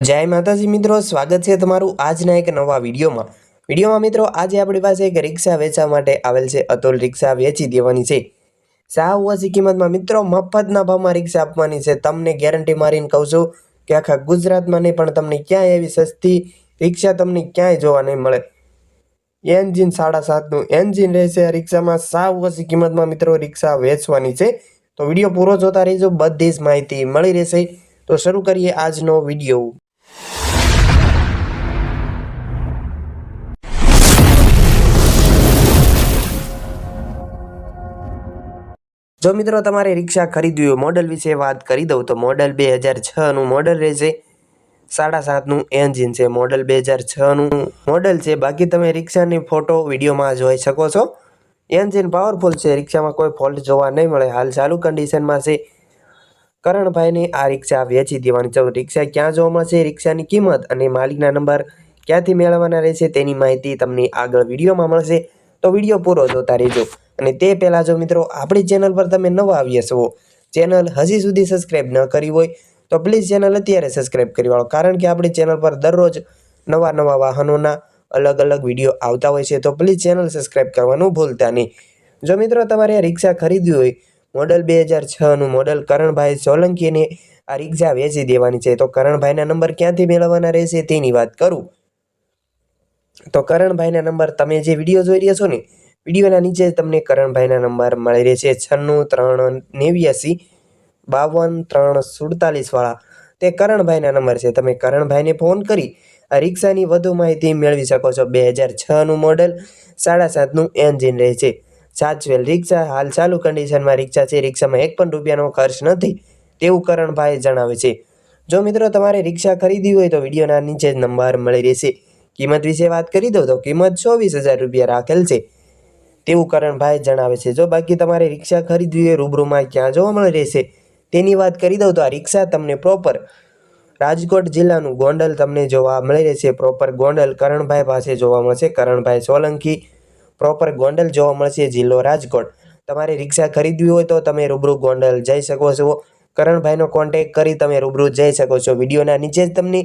જય માતાજી મિત્રો, સ્વાગત છે તમારું આજના એક નવા વિડીયોમાં. વિડીયોમાં મિત્રો, આજે આપણી પાસે એક રિક્ષા વેચવા માટે આવેલ છે, અતુલ રિક્ષા વેચી દેવાની છે. સાવ ઓછી કિંમતમાં મિત્રો, મફતના ભાવમાં રિક્ષા આપવાની છે. તમને ગેરંટી મારીને કહું છું કે આખા ગુજરાતમાં નહીં, પણ તમને ક્યાંય એવી સસ્તી રિક્ષા તમને ક્યાંય જોવા નહીં મળે. એન્જિન સાડા સાતનું એન્જિન રહેશે આ રિક્ષામાં. સાવ ઓછી કિંમતમાં મિત્રો રિક્ષા વેચવાની છે. તો વીડિયો પૂરો જોતા રહીજો, બધી જ માહિતી મળી રહેશે. તો શરૂ કરીએ આજનો વીડિયો. જો મિત્રો તમારે રિક્ષા ખરીદવી હોય મોડલ વિશે વાત કરી દઉં તો મોડલ બે હજાર છનું મોડલ રહેશે. સાડા સાતનું એન્જિન છે મોડલ બે હજાર છનું મોડલ છે. બાકી તમે રિક્ષાની ફોટો વિડીયોમાં જોઈ શકો છો. એન્જિન પાવરફુલ છે, રિક્ષામાં કોઈ ફોલ્ટ જોવા નહીં મળે. હાલ ચાલુ કન્ડિશનમાં છે. કરણભાઈને આ રિક્ષા વેચી દેવાની છે. રિક્ષા ક્યાં જોવા મળશે રિક્ષાની કિંમત અને માલિકના નંબર ક્યાંથી મેળવવાના રહેશે તેની માહિતી તમને આગળ વિડીયોમાં મળશે. તો વીડિયો પૂરો જોતા રહેજો. અને તે પહેલાં જો મિત્રો, આપણી ચેનલ પર તમે નવા આવ્યા છો, ચેનલ હજી સુધી સબસ્ક્રાઈબ ન કરી હોય, તો પ્લીઝ ચેનલ અત્યારે સબસ્ક્રાઈબ કરી વાળો. કારણ કે આપણી ચેનલ પર દરરોજ નવા નવા વાહનોના અલગ અલગ વીડિયો આવતા હોય છે, તો પ્લીઝ ચેનલ સબસ્ક્રાઈબ કરવાનું ભૂલતા નહીં. જો મિત્રો, તમારે રિક્ષા ખરીદવી હોય મોડલ બે હજાર છનું મોડલ કરણભાઈ સોલંકીને આ રિક્ષા વેચી દેવાની છે. તો કરણભાઈના નંબર ક્યાંથી મેળવવાના રહેશે તેની વાત કરું. તો કરણભાઈના નંબર તમે જે વીડિયો જોઈ રહ્યા છો ને, વિડીયોના નીચે તમને કરણભાઈના નંબર મળી રહેશે. છન્નું, ત્રણ, નેવ્યાસી, બાવન, ત્રણ, સુડતાલીસવાળા. તે કરણભાઈના નંબર છે. તમે કરણભાઈને ફોન કરી આ રિક્ષાની વધુ માહિતી મેળવી શકો છો. બે હજાર છનું મોડલ સાડા સાતનું એન્જિન રહે છે. સાચવેલ રિક્ષા હાલ ચાલુ કન્ડિશનમાં રિક્ષા છે. રિક્ષામાં એક પણ રૂપિયાનો ખર્ચ નથી. તેવું કરણભાઈ જણાવે છે. જો મિત્રો તમારે રિક્ષા ખરીદવી હોય તો વિડીયોના નીચે જ નંબર મળી રહેશે. કિંમત વિશે વાત કરી દઉં તો કિંમત ચોવીસ હજાર રૂપિયા રાખેલ છે. તેવું કરણભાઈ જણાવે છે. જો બાકી તમારે રિક્ષા ખરીદવી હોય, રૂબરૂમાં ક્યાં જોવા મળી રહેશે? તેની વાત કરી દઉં તો આ રિક્ષા તમને પ્રોપર રાજકોટ જિલ્લાનું ગોંડલ તમને જોવા મળી રહેશે. પ્રોપર ગોંડલ કરણભાઈ પાસે જોવા મળશે. કરણભાઈ સોલંકી પ્રોપર ગોંડલ જોવા મળશે જિલ્લો રાજકોટ. તમારે રિક્ષા ખરીદવી હોય તો તમે રૂબરૂ ગોંડલ જઈ શકો છો. કરણભાઈનો કોન્ટેક કરી તમે રૂબરૂ જઈ શકો છો. વિડીયોના નીચે જ તમને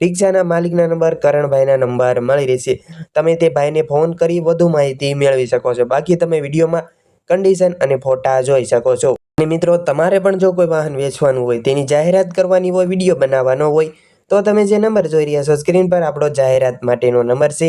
રિક્ષાના માલિકના નંબર, કરણભાઈના નંબર મળી રહેશે. તમે તે ભાઈને ફોન કરી વધુ માહિતી મેળવી શકો છો. બાકી તમે વિડીયોમાં કન્ડિશન અને ફોટા જોઈ શકો છો. અને મિત્રો, તમારે પણ જો કોઈ વાહન વેચવાનું હોય, તેની જાહેરાત કરવાની હોય, વીડિયો બનાવવાનો હોય, તો તમે જે નંબર જોઈ રહ્યા છો સ્ક્રીન પર આપણો જાહેરાત માટેનો નંબર છે.